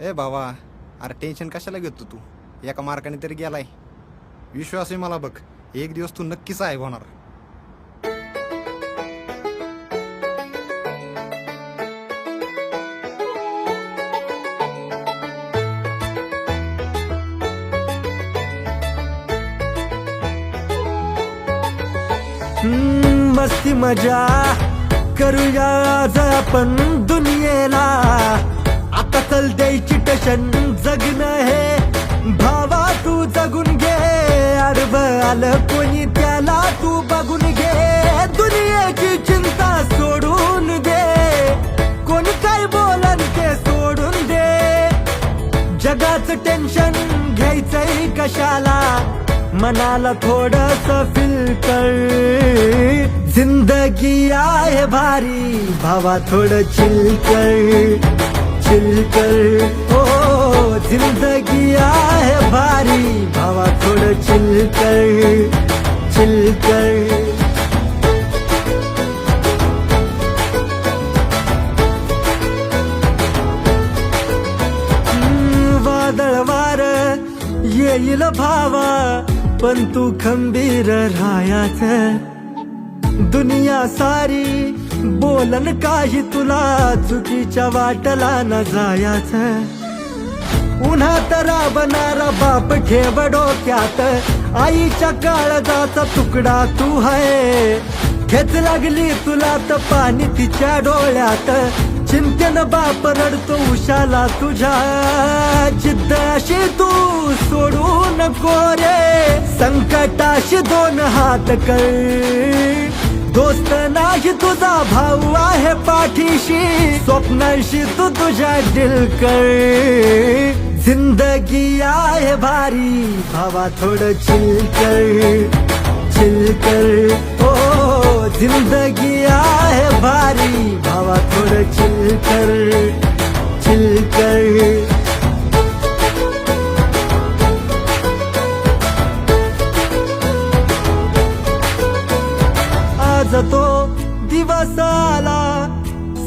ए बाबा अरे टेन्शन कशाला घेतो तू? एका मार्काने तरी गेलाय. विश्वास आहे मला बघ एक दिवस तू नक्कीच आहे होणार. हम्म, मस्ती मजा करूया आज आपण दुनियेला. आता चल दे टशन जगणं हे भावा तू जगून घे. अडब आलं कोणी त्याला तू बघून घे. दुनियेची चिंता सोडून दे. कोणी काय बोलन ते सोडून दे. जगाचं टेन्शन घ्यायचंय कशाला? मनाला थोडस फिल्टर जिंदगी आहे भारी भावा थोडं चिलकर कर कर हो जिंदगी आहे भारी. भावा थोडं चिल कर चिल कर येईल भावा पण तू खंबीर राहायचं. दुनिया सारी बोलन काही तुला चुकीच्या वाटला न जायाच. उन्हात राबणारा बाप ठेव डोक्यात आईच्या काळजाचा तुकडा तू है. खेच लागली तुला तर पाणी तिच्या डोळ्यात चिंतन बाप रडतो उशाला तुझ्या. जिद्द अशी तू सोडू नको रे संकटाशी दोन हात कर दोस्त नाही तुझा भाऊ आहे पाठीशी. स्वप्नाशी तू तुझ्या दिल कर. ज़िंदगी आहे भारी, भावा कर. चिल कर. ओ, ज़िंदगी आहे भारी, भावा थोडं चिल गाजतो तो दिवस आला.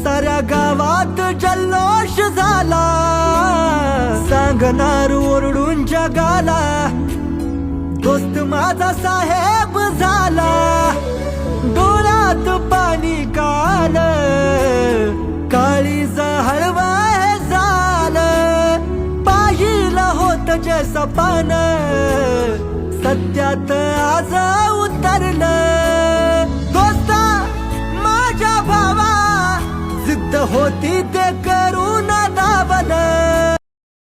साऱ्या गावात जल्लोष झाला. सांगणार ओरडून जगाला दोस्त माझा साहेब झाला. डोळ्यात पाणी काल काळी हळवाय झालं पाहिलं होत जे सपान सत्यात होती ते कर